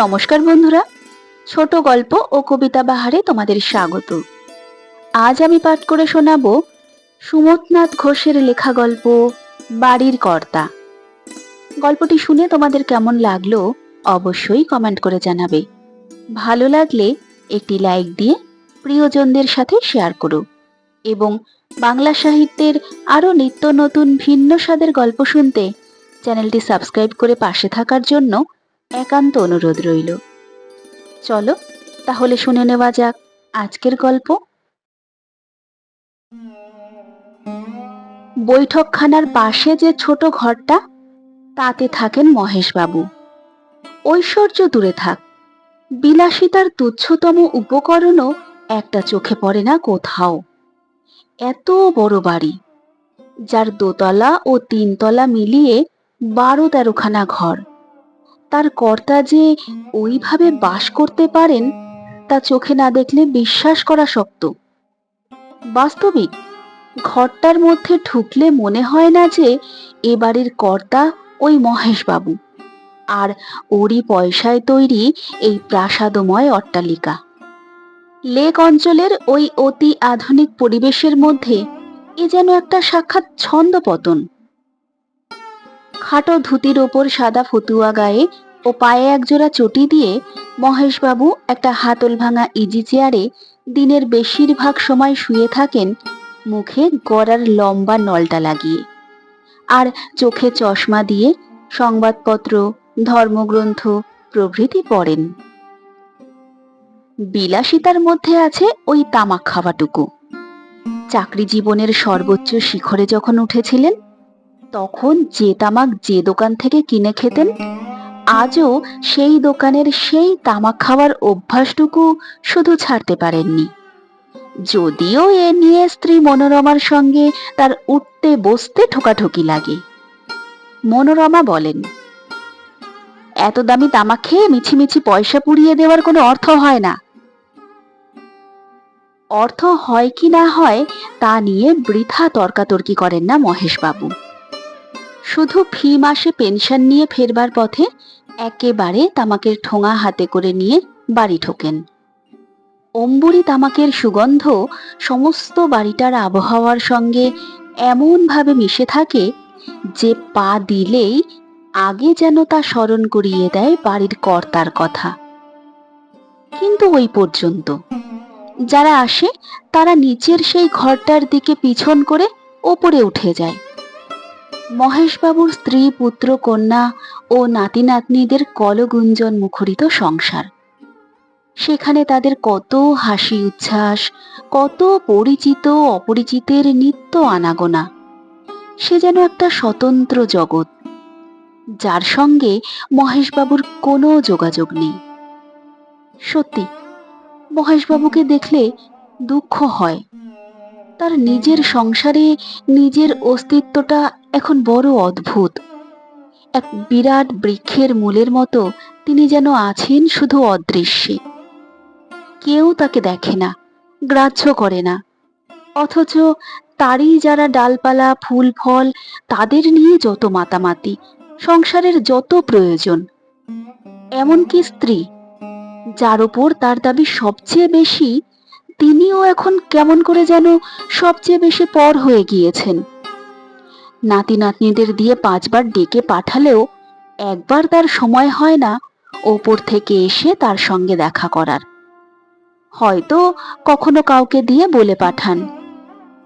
নমস্কার বন্ধুরা, ছোট গল্প ও কবিতা বাহারে তোমাদের স্বাগত। আজ আমি পাঠ করে শোনাব সুমতনাথ ঘোষের লেখা গল্প, বাড়ির কর্তা। গল্পটি শুনে তোমাদের কেমন লাগল অবশ্যই কমেন্ট করে জানাবে। ভালো লাগলে একটি লাইক দিয়ে প্রিয়জনদের সাথে শেয়ার করো এবং বাংলা সাহিত্যের আরও নিত্য নতুন ভিন্ন স্বাদের গল্প শুনতে চ্যানেলটি সাবস্ক্রাইব করে পাশে থাকার জন্য একান্ত অনুরোধ রইল। চলো, তাহলে শুনে নেওয়া যাক আজকের গল্প। বৈঠকখানার পাশে যে ছোট ঘরটা, তাতে থাকেন মহেশবাবু। ঐশ্বর্য দূরে থাক, বিলাসিতার তুচ্ছতম উপকরণও একটা চোখে পড়ে না কোথাও। এত বড় বাড়ি, যার দোতলা ও তিনতলা মিলিয়ে বারো তেরোখানা ঘর। তার কর্তা যে ওইভাবে বাস করতে পারেন, তা চোখে না দেখলে বিশ্বাস করা শক্ত। বাস্তবিক, ঘরটার মধ্যে ঢুকলে মনে হয় না যে এ বাড়ির কর্তা ওই মহেশবাবু। আর ওরই পয়সায় তৈরি এই প্রাসাদময় অট্টালিকা। লেক অঞ্চলের ওই অতি আধুনিক পরিবেশের মধ্যে এ যেন একটা সাক্ষাৎ ছন্দপতন খাটো ধুতির ওপর সাদা ফতুয়া গায়ে ও পায়ে একজোড়া চটি দিয়ে মহেশবাবু একটা হাতল ভাঙা ইজি চেয়ারে দিনের বেশিরভাগ সময় শুয়ে থাকেন, মুখে গড়ার লম্বা নলটা লাগিয়ে। আর চোখে চশমা দিয়ে সংবাদপত্র, ধর্মগ্রন্থ, প্রভৃতি পড়েন। বিলাসিতার মধ্যে আছে ওই তামাক খাওয়াটুকু। চাকরি জীবনের সর্বোচ্চ শিখরে যখন উঠেছিলেন তখন যে তামাক যে দোকান থেকে কিনে খেতেন, আজও সেই দোকানের সেই তামাক খাওয়ার অভ্যাসটুকু শুধু ছাড়তে পারেননি। যদিও এ নিয়ে স্ত্রী মনোরমার সঙ্গে তার উঠতে বসতে ঠোকাঠুকি লাগে। মনোরমা বলেন, এত দামি তামাক খেয়ে মিছিমিছি পয়সা পুড়িয়ে দেওয়ার কোনো অর্থ হয় না। অর্থ হয় কি না হয় তা নিয়ে বৃথা তর্কাতর্কি করেন না মহেশবাবু। শুধু ফি মাসে পেনশন নিয়ে ফেরবার পথে একেবারে তামাকের ঠোঙা হাতে করে নিয়ে বাড়ি ঠোকেন অম্বুরি তামাকের সুগন্ধ সমস্ত বাড়িটার আবহাওয়ার সঙ্গে এমনভাবে মিশে থাকে যে পা দিলেই আগে যেন তা স্মরণ করিয়ে দেয় বাড়ির কর্তার কথা। কিন্তু ওই পর্যন্ত যারা আসে তারা নিচের সেই ঘরটার দিকে পিছন করে ওপরে উঠে যায়। মহেশবাবুর স্ত্রী, পুত্র, কন্যা ও নাতি নাতনিদের কলগুঞ্জন মুখরিত সংসার। সেখানে তাদের কত হাসি উচ্ছ্বাস, কত পরিচিত, অপরিচিতের নিত্য আনাগোনা। সে যেন একটা স্বতন্ত্র জগৎ। যার সঙ্গে মহেশবাবুর কোনো যোগাযোগ নেই। সত্যি, মহেশবাবুকে দেখলে দুঃখ হয়। তার নিজের সংসারে নিজের অস্তিত্বটা এখন বড় অদ্ভুত। এক বিরাট বৃক্ষের মূলের মতো তিনি যেন আছেন শুধু অদৃশ্যে। কেউ তাকে দেখে না, গ্রাহ্য করে না। অথচ তারই যারা ডালপালা, ফুল, ফল, তাদের নিয়ে যত মাতামাতি, সংসারের যত প্রয়োজন। এমনকি স্ত্রী, যার উপর তার দাবি সবচেয়ে বেশি তিনিও এখন কেমন করে যেন সবচেয়ে বেশি পর হয়ে গিয়েছেন। নাতি নাতনিদের দিয়ে পাঁচবার ডেকে পাঠালেও একবার তার সময় হয় না ওপর থেকে এসে তার সঙ্গে দেখা করার। হয়তো কখনো কাউকে দিয়ে বলে পাঠান।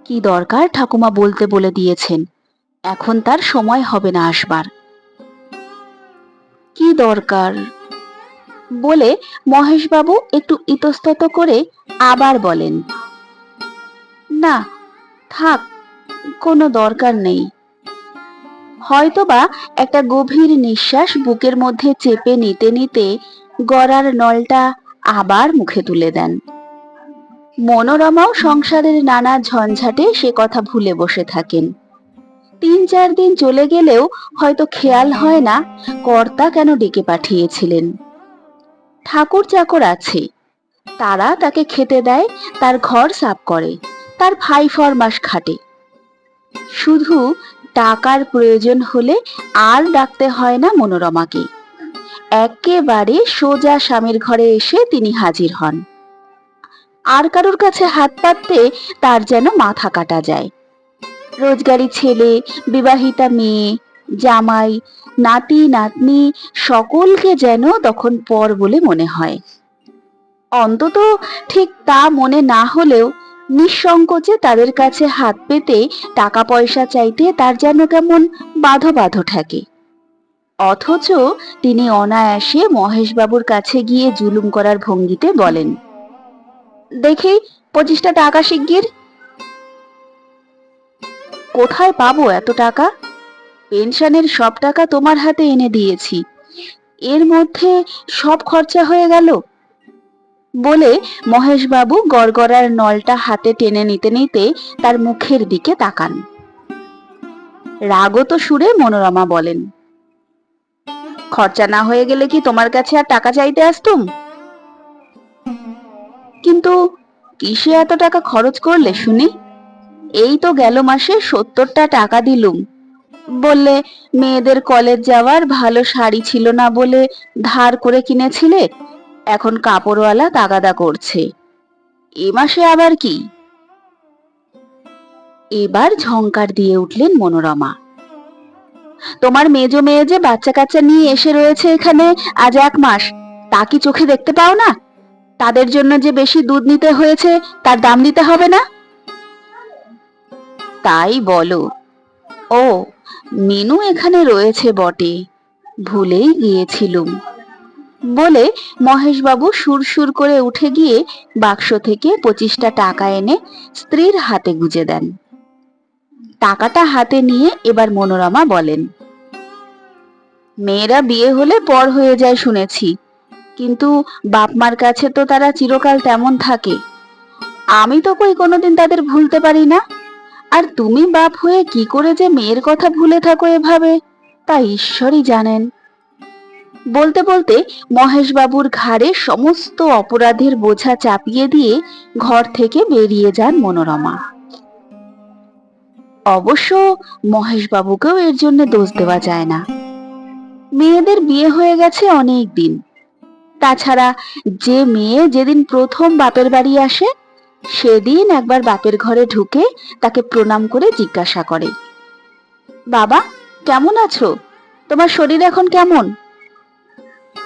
কি দরকার ঠাকুমা বলতে বলে দিয়েছেন। এখন তার সময় হবে না আসবার। কি দরকার? বলে মহেশবাবু একটু ইতস্তত করে আবার বলেন, না, থাক, কোনো দরকার নেই। হয়তোবা একটা গভীর নিঃশ্বাস বুকের মধ্যে চেপে নিতে নিতে গড়ার নলটা আবার মুখে তুলে দেন। মনোরমাও সংসারের নানা ঝঞ্ঝাটে সে কথা ভুলে বসে থাকেন। তিন চার দিন চলে গেলেও হয়তো খেয়াল হয় না কর্তা কেন ডেকে পাঠিয়েছিলেন। ঠাকুর চাকর আছে তারা তাকে খেতে দেয়, তার ঘর সাফ করে, তার ফাই ফরমাস খাটে। শুধু টাকার প্রয়োজন হলে আর ডাকতে হয় না মনোরমাকে। একেবারে সোজা স্বামীর ঘরে এসে তিনি হাজির হন। আর কারোর কাছে হাত পাততে তার যেন মাথা কাটা যায়। রোজগারি ছেলে, বিবাহিতা মেয়ে, জামাই, নাতি, নাতনি সকলকে যেন তখন পর বলে মনে হয়। অন্তত ঠিক তা মনে না হলেও নিঃসংকোচে তাদের কাছে হাত পেতে টাকা পয়সা চাইতে তার যেন কেমন বাধো বাধো থাকে। অথচ তিনি অনায়াসে মহেশবাবুর কাছে গিয়ে জুলুম করার ভঙ্গিতে বলেন, দেখি, পঁচিশটা টাকা শিগগির। কোথায় পাবো এত টাকা? পেনশনের সব টাকা তোমার হাতে এনে দিয়েছি। এর মধ্যে সব খরচা হয়ে গেল। বলে মহেশবাবু গড়গড়ার নলটা হাতে টেনে নিতে নিতে তার মুখের দিকে তাকান। রাগত সুরে মনোরমা বলেন। খরচা না হয়ে গেলে কি তোমার কাছে আর টাকা চাইতে আসতুম? কিন্তু কিসে এত টাকা খরচ করলে শুনি? এই তো গেল মাসে সত্তরটা টাকা দিলুম। বললে, মেয়েদের কলেজ যাওয়ার ভালো শাড়ি ছিল না বলে ধার করে কিনেছিলে? এখন কাপড়ওয়ালা তাগাদা করছে। এ মাসে আবার কি? এবার ঝংকার দিয়ে উঠলেন মনোরমা। তোমার মেজো মেয়ে যে বাচ্চা কাচ্চা নিয়ে এসে রয়েছে এখানে আজ এক মাস, তা কি চোখে দেখতে পাও না? তাদের জন্য যে বেশি দুধ নিতে হয়েছে, তার দাম দিতে হবে না? তাই বলো। ও, মিনু এখানে রয়েছে বটে, ভুলেই গিয়েছিলুম। বলে মহেশবাবু সুরসুর করে উঠে গিয়ে বাক্স থেকে পঁচিশটা টাকা এনে স্ত্রীর হাতে গুজে দেন। টাকাটা হাতে নিয়ে এবার মনোরমা বলেন, মেয়েরা বিয়ে হলে পর হয়ে যায় শুনেছি, কিন্তু বাপ মার কাছে তো তারা চিরকাল তেমন থাকে। আমি তো কই কোনোদিন তাদের ভুলতে পারি না? আর তুমি বাপ হয়ে কি করে যে মেয়ের কথা ভুলে থাকো এভাবে, তা ঈশ্বরই জানেন। বলতে বলতে মহেশবাবুর ঘাড়ে সমস্ত অপরাধের বোঝা চাপিয়ে দিয়ে ঘর থেকে বেরিয়ে যান মনোরমা। অবশ্য মহেশবাবুকেও এর জন্য দোষ দেওয়া যায় না। মেয়েদের বিয়ে হয়ে গেছে অনেক দিন। তাছাড়া যে মেয়ে যেদিন প্রথম বাপের বাড়ি আসে, সেদিন একবার বাপের ঘরে ঢুকে তাকে প্রণাম করে জিজ্ঞাসা করে। বাবা, কেমন আছো? তোমার শরীর এখন কেমন?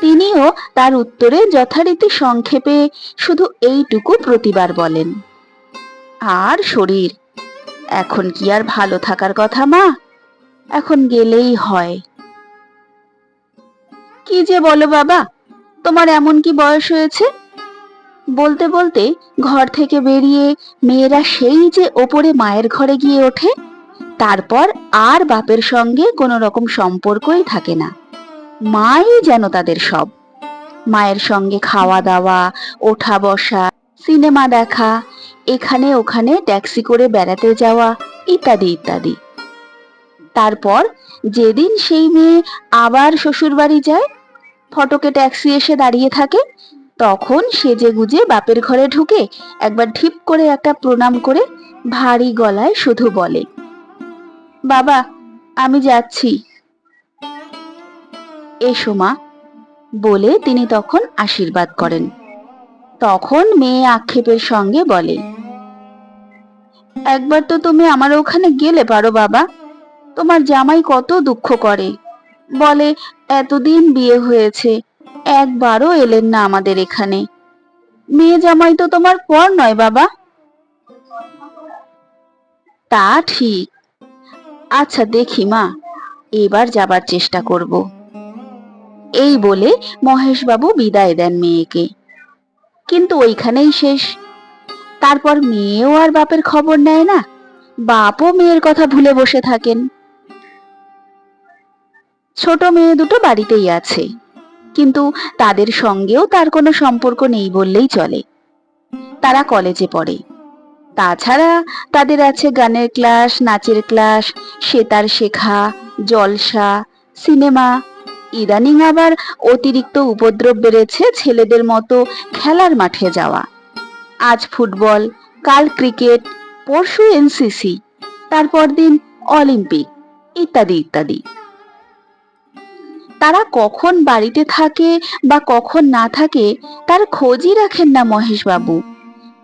তিনিও তার উত্তরে যথারীতি সংক্ষেপে শুধু এইটুকু প্রতিবার বলেন। আর শরীর, এখন কি আর ভালো থাকার কথা মা? এখন গেলেই হয়। কি যে বলো বাবা, তোমার এমন কি বয়স হয়েছে? বলতে বলতে ঘর থেকে বেরিয়ে মেয়েরা সেই যে ওপরে মায়ের ঘরে গিয়ে ওঠে, তারপর আর বাপের সঙ্গে কোনো রকম সম্পর্কই থাকে না। মাই যেন তাদের সব। মায়ের সঙ্গে খাওয়া দাওয়া, ওঠা বসা, সিনেমা দেখা, এখানে ওখানে ট্যাক্সি করে বেড়াতে যাওয়া, ইত্যাদি ইত্যাদি। তারপর যেদিন সেই মেয়ে আবার শ্বশুর বাড়ি যায়, ফটকে ট্যাক্সি এসে দাঁড়িয়ে থাকে, তখন সেজে গুজে বাপের ঘরে ঢুকে একবার ঢিপ করে একটা প্রণাম করে ভারী গলায় শুধু বলে, বাবা, আমি যাচ্ছি। এসো মা। বলে তিনি তখন আশীর্বাদ করেন। তখন মেয়ে আক্ষেপের সঙ্গে বলে, একবার তো তুমি আমার ওখানে গেলে পারো বাবা। তোমার জামাই কত দুঃখ করে। বলে, এতদিন বিয়ে হয়েছে, একবারও এলেন না আমাদের এখানে। মেয়ে জামাই তো তোমার পর নয় বাবা। তা ঠিক। আচ্ছা দেখি মা, এবার যাবার চেষ্টা করব। এই বলে মহেশবাবু বিদায় দেন মেয়েকে। কিন্তু ওইখানেই শেষ। তারপর মেয়েও আর বাপের খবর নেয় না। বাপও মেয়ের কথা ভুলে বসে থাকেন। ছোট মেয়ে দুটো বাড়িতেই আছে। কিন্তু তাদের সঙ্গেও তার কোনো সম্পর্ক নেই বললেই চলে। তারা কলেজে পড়ে। তাছাড়া তাদের আছে গানের ক্লাস, নাচের ক্লাস, সেতার শেখা, জলসা, সিনেমা। ইদানিং আবার অতিরিক্ত উপদ্রব বেড়েছে ছেলেদের মতো খেলার মাঠে যাওয়া। আজ ফুটবল, কাল ক্রিকেট, পরশু এনসিসি, তারপর দিন অলিম্পিক, ইত্যাদি ইত্যাদি। তারা কখন বাড়িতে থাকে বা কখন না থাকে, তার খোঁজই রাখেন না মহেশবাবু,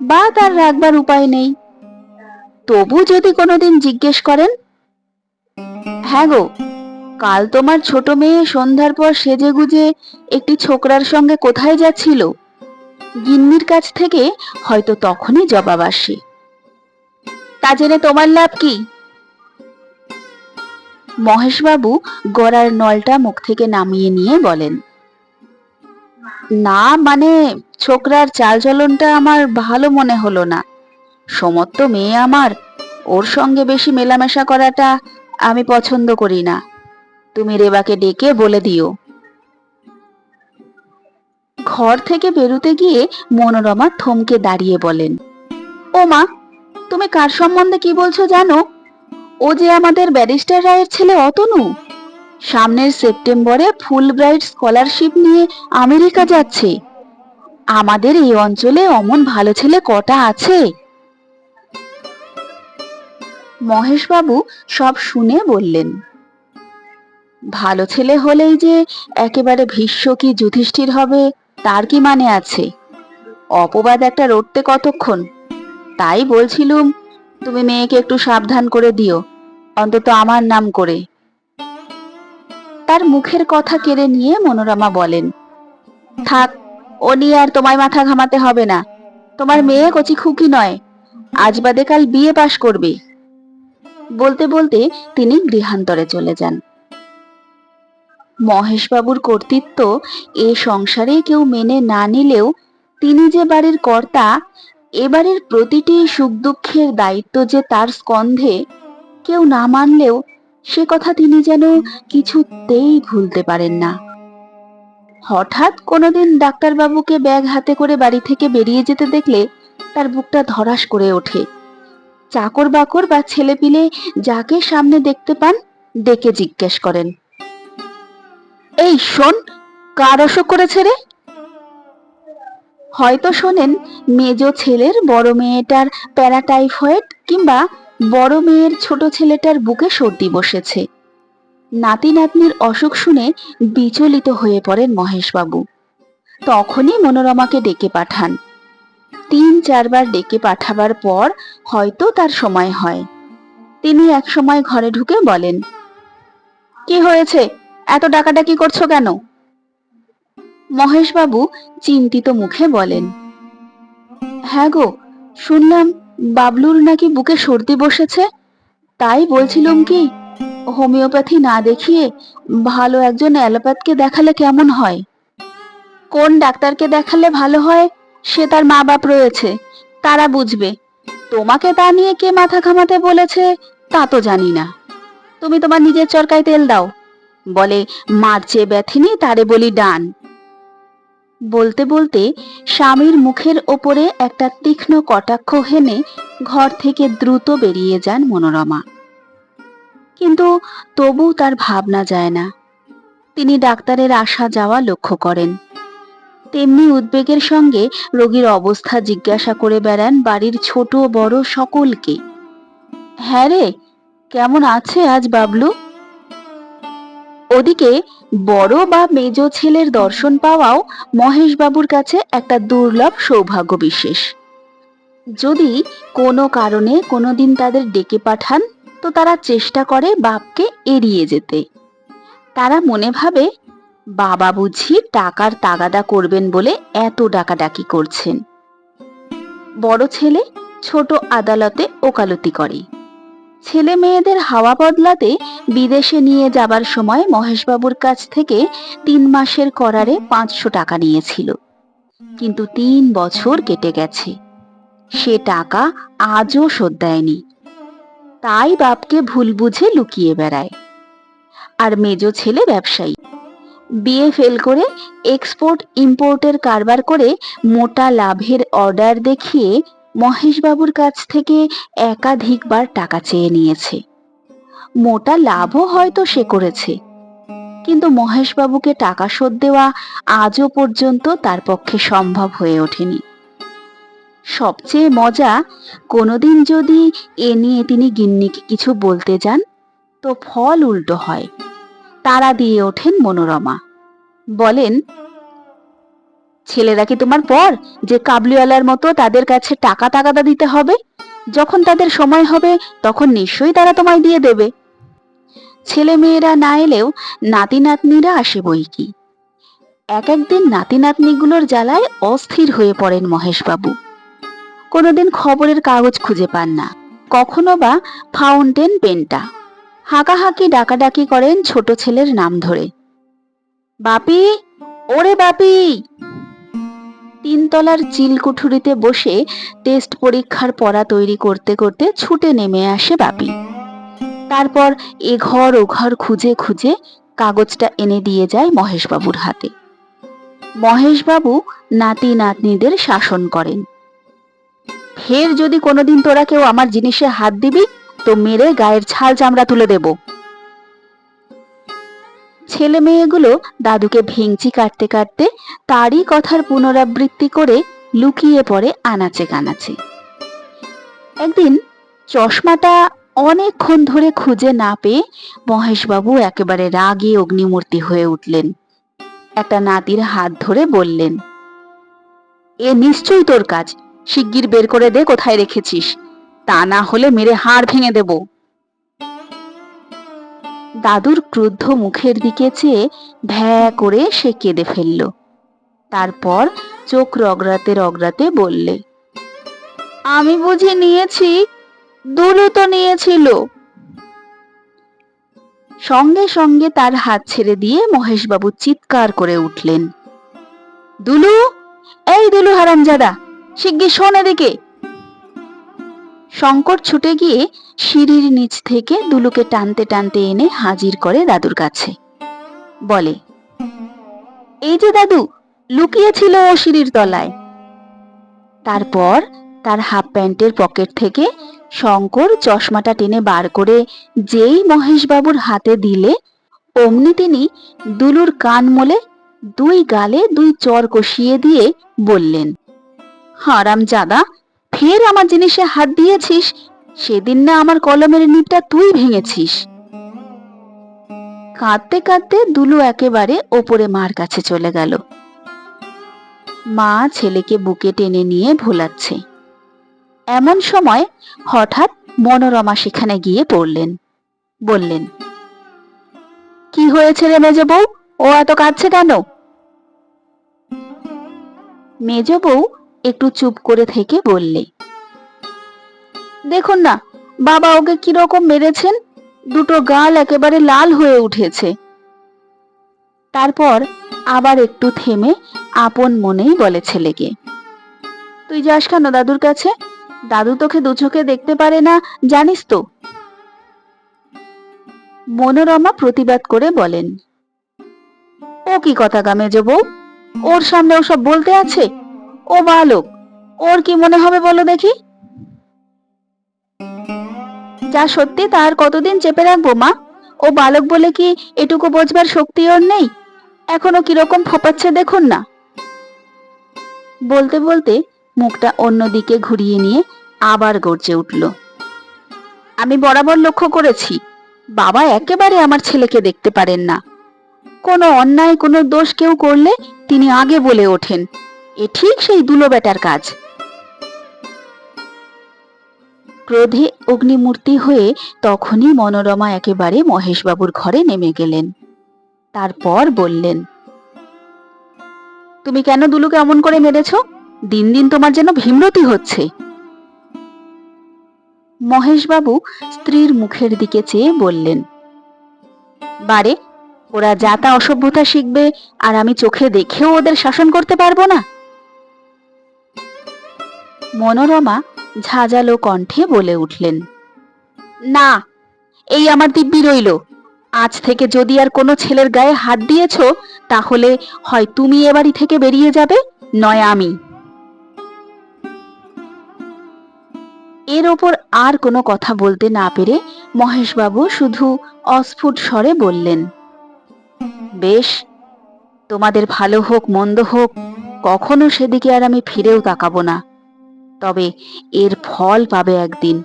বা তার রাখবার উপায় নেই। তবু যদি কোনোদিন জিজ্ঞেস করেন হ্যাঁ গো কাল তোমার ছোট মেয়ে সন্ধ্যার পর সেজে গুজে একটি ছোকরার সঙ্গে কোথায় যাচ্ছিল? গিন্নির কাছ থেকে হয়তো তখনই জবাব আসে। তা জেনে তোমার লাভ কি? মহেশবাবু গড়ার নলটা মুখ থেকে নামিয়ে নিয়ে বলেন, না মানে ছোকরার চালচলনটা আমার ভালো মনে হলো না। সমত্ত মেয়ে আমার, ওর সঙ্গে বেশি মেলামেশা করাটা আমি পছন্দ করি না। তুমি রেবাকে ডেকে বলে দিও। ঘর থেকে বেরুতে গিয়ে মনোরমা থমকে দাঁড়িয়ে বলেন, ও মা, তুমি কার সম্বন্ধে কি বলছো জানো? ও যে আমাদের ব্যারিস্টার রায়ের ছেলে অতনু। সামনের সেপ্টেম্বরে ফুল ব্রাইট স্কলারশিপ নিয়ে আমেরিকা যাচ্ছে। আমাদের এই অঞ্চলে অমন ভালো ছেলে কটা আছে? মহেশবাবু সব শুনে বললেন ভালো ছেলে হলেই যে একেবারে ভীষ্ম কি যুধিষ্ঠির হবে, তার কি মানে আছে? অপবাদ একটা রটতে কতক্ষণ? তাই বলছিলুম, তুমি মেয়েকে একটু সাবধান করে দিও, অন্তত আমার নাম করে। তার মুখের কথা কেড়ে নিয়ে মনোরমা বলেন, থাক, ও নিয়ে আর তোমায় মাথা ঘামাতে হবে না। তোমার মেয়ে কচি খুকি নয়, আজ বাদে কাল বিয়ে পাশ করবে। বলতে বলতে তিনি গৃহান্তরে চলে যান। মহেশবাবুর কর্তৃত্ব এ সংসারে কেউ মেনে না নিলেও তিনি যে বাড়ির কর্তা এবারের প্রতিটি সুখ দুঃখের দায়িত্ব যে তার স্কন্ধে, কেউ না মানলেও সে কথা তিনি যেন কিছুতেই ভুলতে পারেন না। হঠাৎ কোনোদিন ডাক্তারবাবুকে ব্যাগ হাতে করে বাড়ি থেকে বেরিয়ে যেতে দেখলে তার বুকটা ধরাস করে ওঠে। চাকর বাকর বা ছেলেপিলে যাকে সামনে দেখতে পান, ডেকে জিজ্ঞেস করেন। এই শোন, কার অসুখ করেছে রে? হয়তো শোনেন, মেজ ছেলের বড় মেয়েটার প্যারাটাইফয়েড কিংবা বড় মেয়ের ছোট ছেলেটার বুকে সর্দি বসেছে। নাতি নাতনির অসুখ শুনে বিচলিত হয়ে পড়েন মহেশবাবু। তখনই মনোরমাকে ডেকে পাঠান। তিন চারবার ডেকে পাঠাবার পর হয়তো তার সময় হয়। তিনি এক সময় ঘরে ঢুকে বলেন, কি হয়েছে? এত ডাকাডাকি করছ কেন? মহেশবাবু চিন্তিত মুখে বলেন হ্যাঁ গো, শুনলাম বাবলুর নাকি বুকে সর্দি বসেছে। তাই বলছিলাম কি, হোমিওপ্যাথি না দেখিয়ে ভালো একজন অ্যালোপ্যাথকে দেখালে কেমন হয়? কোন ডাক্তারকে দেখালে ভালো হয়, সে তার মা বাপ রয়েছে, তারা বুঝবে। তোমাকে তা নিয়ে কে মাথা ঘামাতে বলেছে, তা তো জানি না। তুমি তোমার নিজের চরকায় তেল দাও। বলে, মার চেয়ে ব্যথিনী তারে বলি ডান। বলতে বলতে স্বামীর মুখের ওপরে একটা তীক্ষ্ণ কটাক্ষ হেনে ঘর থেকে দ্রুত বেরিয়ে যান মনোরমা। কিন্তু তবু তার ভাবনা যায় না। তিনি ডাক্তারের আসা যাওয়া লক্ষ্য করেন। তেমনি উদ্বেগের সঙ্গে রোগীর অবস্থা জিজ্ঞাসা করে বেড়ান বাড়ির ছোট বড় সকলকে। হ্যাঁ রে, কেমন আছে আজ বাবলু? ওদিকে বড় বা মেজ ছেলের দর্শন পাওয়াও মহেশবাবুর কাছে একটা দুর্লভ সৌভাগ্য বিশেষ। যদি কোনো কারণে কোনোদিন তাদের ডেকে পাঠান, তো তারা চেষ্টা করে বাপকে এড়িয়ে যেতে। তারা মনে ভাবে, বাবা বুঝি টাকার তাগাদা করবেন বলে এত ডাকাডাকি করছেন। বড় ছেলে ছোট আদালতে ওকালতি করে। ছেলে মেয়েদের হাওয়া বদলাতে বিদেশে নিয়ে যাবার সময় মহেশবাবুর কাছ থেকে তিন মাসের করারে পাঁচশো টাকা নিয়েছিল। কিন্তু তিন বছর কেটে গেছে। সে টাকা আজও শোধ দেয়নি। তাই বাপকে ভুল বুঝে লুকিয়ে বেড়ায়। আর মেজ ছেলে ব্যবসায়ী। বিয়ে ফেল করে এক্সপোর্ট ইম্পোর্টের কারবার করে মোটা লাভের অর্ডার দেখিয়ে মহেশবাবুর কাছ থেকে একাধিকবার টাকা চেয়ে নিয়েছে। মোটা লাভও হয়তো সে করেছে। কিন্তু মহেশবাবুকে টাকা শোধ দেওয়া আজও পর্যন্ত তার পক্ষে সম্ভব হয়ে ওঠেনি। সবচেয়ে মজা, কোনোদিন যদি এ নিয়ে তিনি গিন্নিকে কিছু বলতে যান, তো ফল উল্টো হয়। তারা দিয়ে ওঠেন মনোরমা। বলেন ছেলেরা কি তোমার পর যে কাবলিওয়ালার মতো তাদের কাছে টাকা টাকাটা দিতে হবে? যখন তাদের সময় হবে, তখন নিশ্চয়ই তারা তোমায় দিয়ে দেবে। ছেলে মেয়েরা না এলেও নাতি নাতনিরা আসে বই কি। এক একদিন নাতি নাতনিগুলোর জ্বালায় অস্থির হয়ে পড়েন মহেশবাবু। কোনোদিন খবরের কাগজ খুঁজে পান না। কখনো বা ফাউন্টেন পেনটা। হাঁকাহাঁকি ডাকাডাকি করেন ছোট ছেলের নাম ধরে। বাপি, ওরে বাপি! তিনতলার চিলকুঠুরিতে বসে টেস্ট পরীক্ষার পড়া তৈরি করতে করতে ছুটে নেমে আসে বাপি। তারপর এ ঘর ও ঘর খুঁজে খুঁজে কাগজটা এনে দিয়ে যায় মহেশবাবুর হাতে। মহেশবাবু নাতি নাতনিদের শাসন করেন। ফের যদি কোনোদিন তোরা কেউ আমার জিনিসে হাত দিবি, তো মেরে গায়ের ছাল চামড়া তুলে দেব। ছেলে মেয়েগুলো দাদুকে ভেংচি কাটতে কাটতে তারই কথার পুনরাবৃত্তি করে লুকিয়ে পড়ে আনাচে কানাচে। একদিন চশমাটা অনেকক্ষণ ধরে খুঁজে না পেয়ে মহেশবাবু একেবারে রাগে অগ্নিমূর্তি হয়ে উঠলেন। একটা নাতির হাত ধরে বললেন, এ নিশ্চয়ই তোর কাজ। শিগগির বের করে দে, কোথায় রেখেছিস? তা না হলে মেরে হাড় ভেঙে দেব। দাদুর ক্রুদ্ধ মুখের দিকে চেয়ে ভ্যা করে সে কেঁদে ফেলল। তারপর চোখ রগড়াতে রগড়াতে বললে, আমি বুঝি নিয়েছি, দুলু তো নিয়েছিল। সঙ্গে সঙ্গে তার হাত ছেড়ে দিয়ে মহেশবাবু চিৎকার করে উঠলেন, দুলু, এই দুলু হারামজাদা, শিগগির শোন এদিকে। শঙ্কর ছুটে গিয়ে সিঁড়ির নিচ থেকে দুলুকে টানতে টানতে এনে হাজির করে দাদুর কাছে। বলে, এই যে দাদু, লুকিয়েছিল ও সিঁড়ির তলায়। তারপর তার হাফ প্যান্টের পকেট থেকে শঙ্কর চশমাটা টেনে বার করে যেই মহেশবাবুর হাতে দিলে, অমনি তিনি দুলুর কান মোলে দুই গালে দুই চর কষিয়ে দিয়ে বললেন হারাম জাদা ফের আমার জিনিসে হাত দিয়েছিস? সেদিন না আমার কলমের নিপটা তুই ভেঙেছিস। কাঁদতে কাঁদতে দুলু একেবারে ওপরে মার কাছে চলে গেল। মা ছেলেকে বুকে টেনে নিয়ে ভোলাচ্ছে। এমন সময় হঠাৎ মনোরমা সেখানে গিয়ে পড়লেন। বললেন, কি হয়েছে রে মেজ বউ? ও এত কাঁদছে কেন? মেজ বউ একটু চুপ করে থেকে বললে, দেখুন না, বাবা ওকে কীরকম মেরেছেন? দুটো গাল একেবারে লাল হয়ে উঠেছে। তারপর আবার একটু থেমে আপন মনেই বলে ছেলেকে, তুই যাস কেন দাদুর কাছে? দাদু তোকে দু চোখে দেখতে পারে না, জানিস তো? মনোরমা প্রতিবাদ করে বলেন, ও কি কথা গা মেজ বউ? ওর সামনে ওসব বলতে আছে? ও বালক, ওর কি মনে হবে বলো দেখি? যা সত্যি তার কতদিন চেপে রাখব মা? ও বালক বলে কি এটুকু বোঝবার শক্তি ওর নেই? এখনও কীরকম ফোপাচ্ছে দেখুন না। বলতে বলতে মুখটা অন্যদিকে ঘুরিয়ে নিয়ে আবার গর্জে উঠল। আমি বরাবর লক্ষ্য করেছি, বাবা একেবারে আমার ছেলেকে দেখতে পারেন না। কোনো অন্যায়, কোনো দোষ কেউ করলে তিনি আগে বলে ওঠেন। এ ঠিক সেই দুলো বেটার কাজ। ক্রোধে অগ্নিমূর্তি হয়ে তখনই মনোরমা একেবারে মহেশবাবুর ঘরে নেমে গেলেন। তারপর বললেন, তুমি কেন দুলুকে এমন করে মেরেছ? দিন দিন তোমার যেন ভীমরতি হচ্ছে মহেশবাবু স্ত্রীর মুখের দিকে চেয়ে বললেন, বারে, ওরা যা তা অসভ্যতা শিখবে, আর আমি চোখে দেখেও ওদের শাসন করতে পারব না? মনোরমা ঝাঁঝালো কণ্ঠে বলে উঠলেন, না, এই আমার দিব্যি রইল। আজ থেকে যদি আর কোনো ছেলের গায়ে হাত দিয়েছ, তাহলে হয় তুমি এ বাড়ি থেকে বেরিয়ে যাবে, নয় আমি। এর ওপর আর কোনো কথা বলতে না পেরে মহেশবাবু শুধু অস্ফুট স্বরে বললেন, বেশ, তোমাদের ভালো হোক, মন্দ হোক, কখনো সেদিকে আর আমি ফিরেও তাকাবো না। তবে এর ফল পাবে একদিন,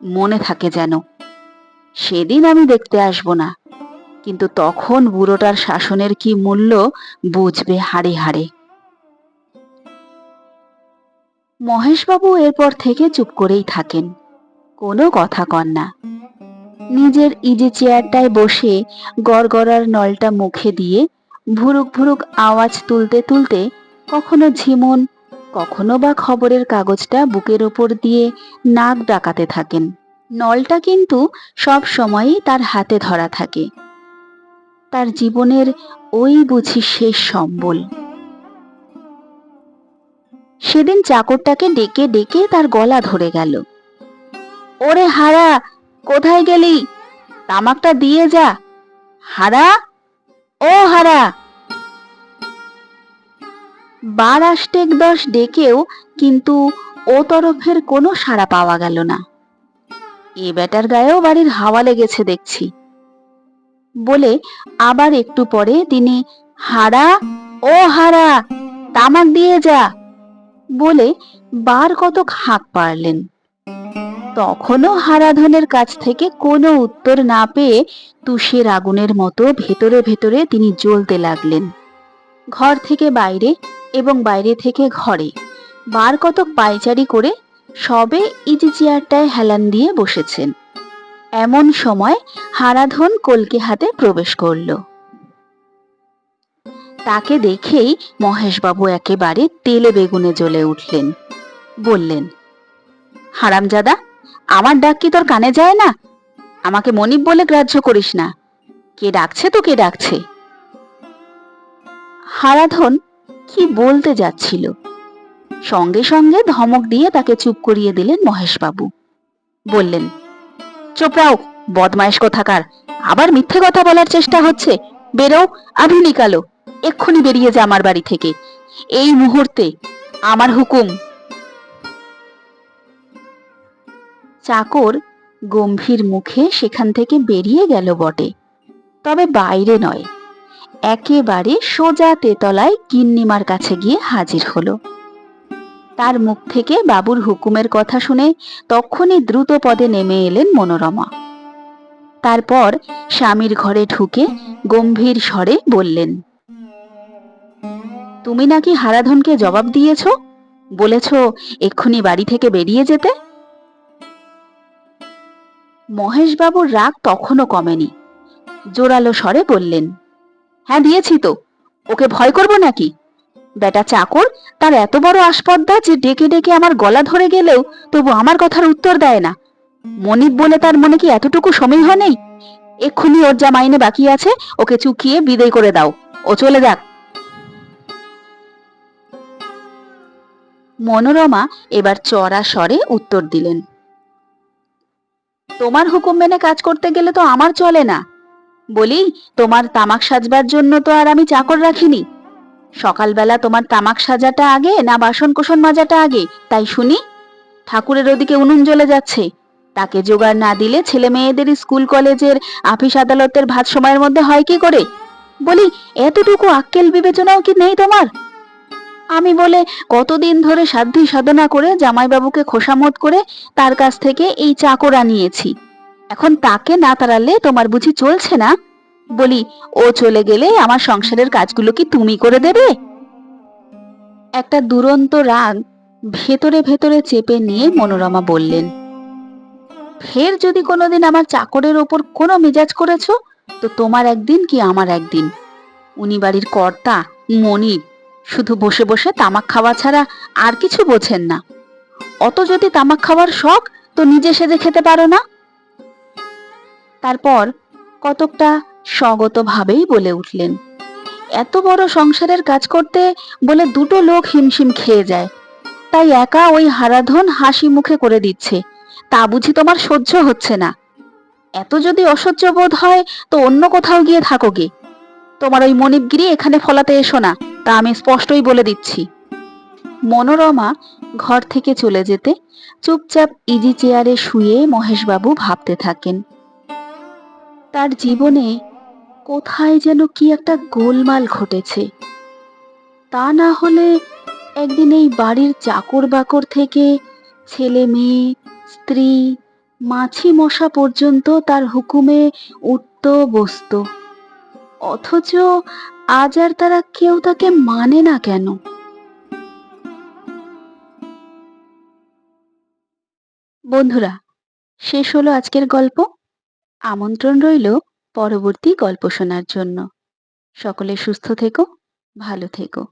মনে থাকে যেন। সেদিন আমি দেখতে আসব না, কিন্তু তখন বুড়োটার শাসনের কি মূল্য বুঝবে হাড়ে হাড়ে। মহেশবাবু এরপর থেকে চুপ করেই থাকেন, কোনো কথা কন না। নিজের ইজি চেয়ারটায় বসে গড়গড়ার নলটা মুখে দিয়ে ভুরুক ভুরুক আওয়াজ তুলতে তুলতে কখনো ঝিমন কখনো বা খবরের কাগজটা বুকের ওপর দিয়ে নাক ডাকাতে থাকেন। নলটা কিন্তু সব সময়ই তার হাতে ধরা থাকে। তার জীবনের ওই বুঝি শেষ সম্বল। সেদিন চাকরটাকে ডেকে ডেকে তার গলা ধরে গেল। ওরে হারা, কোথায় গেলি? তামাকটা দিয়ে যা। হারা, ও হারা। বার আষ্টেক দশ ডেকেও কিন্তু ও তরফের কোনো সাড়া পাওয়া গেল না। এ বেটার গায়েও বাড়ির হাওয়া লেগেছে দেখছি। বলে আবার একটু পরে তিনি, হারা, ও হারা, তামাক দিয়ে যা! বলে বার কত হাঁক পারলেন তখনও হারাধনের কাছ থেকে কোনো উত্তর না পেয়ে তুষের আগুনের মতো ভেতরে ভেতরে তিনি জ্বলতে লাগলেন। ঘর থেকে বাইরে এবং বাইরে থেকে ঘরে। বার কতক পায়চারি করে সবে ইজি চেয়ারটায় হেলান দিয়ে বসেছেন। এমন সময় হারাধন কলকে হাতে প্রবেশ করল। তাকে দেখেই মহেশবাবু একেবারে তেলে বেগুনে জ্বলে উঠলেন। বললেন, হারামজাদা, আমার ডাক কি তোর কানে যায় না? আমাকে মনিব বলে গ্রাহ্য করিস না। কে ডাকছে তো কে ডাকছে? হারাধন কি বলতে যাচ্ছিল? সঙ্গে সঙ্গে ধমক দিয়ে তাকে চুপ করিয়ে দিলেন মহেশবাবু। বললেন, চোপড়াও, বদমায়েশ কোথাকার। আবার মিথ্যে কথা বলার চেষ্টা হচ্ছে। বেরো আভি নিকালো এক্ষুনি বেরিয়ে যা আমার বাড়ি থেকে। এই মুহূর্তে আমার হুকুম। চাকর গম্ভীর মুখে সেখান থেকে বেরিয়ে গেল বটে। তবে বাইরে নয়। একেবারে সোজা তেতলায় গিন্নিমার কাছে গিয়ে হাজির হলো। তার মুখ থেকে বাবুর হুকুমের কথা শুনে তখনই দ্রুত পদে নেমে এলেন মনোরমা। তারপর স্বামীর ঘরে ঢুকে গম্ভীর স্বরে বললেন, তুমি নাকি হারাধনকে জবাব দিয়েছ? বলেছ এক্ষুনি বাড়ি থেকে বেরিয়ে যেতে? মহেশবাবুর রাগ তখনও কমেনি। জোরালো স্বরে বললেন হ্যাঁ দিয়েছি তো। ওকে ভয় করব নাকি? বেটা চাকর, তার এত বড় আসপদ্দা যে ডেকে ডেকে আমার গলা ধরে গেলেও তবু আমার কথার উত্তর দেয় না। মনিব বলে তার মনে কি এতটুকু সমীহ নেই? এক্ষুনি ওর যা মাইনে বাকি আছে, ওকে চুকিয়ে বিদায় করে দাও। ও চলে যাক। মনোরমা এবার চড়া স্বরে উত্তর দিলেন, তোমার হুকুম মেনে কাজ করতে গেলে তো আমার চলে না। বলি, তোমার তামাক সাজবার জন্য তো আর আমি চাকর রাখিনি। সকালবেলা তোমার তামাক সাজাটা আগে না বাসন কোসন মাজাটা আগে, তাই শুনি? ঠাকুরের ওদিকে উনুন জ্বলে যাচ্ছে। তাকে জোগাড় না দিলে ছেলে মেয়েদের স্কুল, কলেজের আপিস আদালতের ভাত সময়ের মধ্যে হয় কি করে? বলি, এতটুকু আক্কেল বিবেচনাও কি নেই তোমার? আমি বলে, কতদিন ধরে সাধ্যি সাধনা করে জামাইবাবুকে খোসামত করে তার কাছ থেকে এই চাকর আনিয়েছি। এখন তাকে না তাড়ালে তোমার বুঝি চলছে না? বলি, ও চলে গেলে আমার সংসারের কাজগুলো কি তুমি করে দেবে? একটা দুরন্ত রাগ ভেতরে ভেতরে চেপে নিয়ে মনোরমা বললেন, ফের যদি কোনোদিন আমার চাকরের ওপর কোনো মেজাজ করেছ, তো তোমার একদিন কি আমার একদিন? উনি বাড়ির কর্তা মনির শুধু বসে বসে তামাক খাওয়া ছাড়া আর কিছু বোঝেন না। অত যদি তামাক খাওয়ার শখ, তো নিজে সেজে খেতে পারো না? তারপর কতকটা স্বগতভাবেই বলে উঠলেন, এত বড় সংসারের কাজ করতে বলে দুটো লোক হিমশিম খেয়ে যায়, তাই একা ওই হারাধন হাসি মুখে করে দিচ্ছে, তা বুঝি তোমার সহ্য হচ্ছে না। এত যদি অসহ্য বোধ হয় তো অন্য কোথাও গিয়ে থাকো গে। তোমার ওই মনিবগিরি এখানে ফলাতে এসো না, তা আমি স্পষ্টই বলে দিচ্ছি। মনোরমা ঘর থেকে চলে যেতে চুপচাপ ইজি চেয়ারে শুয়ে মহেশবাবু ভাবতে থাকেন। তার জীবনে কোথায় যেন কি একটা গোলমাল ঘটেছে। তা না হলে একদিন এই বাড়ির চাকর বাকর থেকে ছেলে মেয়ে, স্ত্রী মাছি মশা পর্যন্ত তার হুকুমে উঠত, বসত। অথচ আজ আর তারা কেউ তাকে মানে না কেন? বন্ধুরা, শেষ হলো আজকের গল্প। আমন্ত্রণ রইল পরবর্তী গল্প শোনার জন্য। সকলে সুস্থ থেকো ভালো থেকো।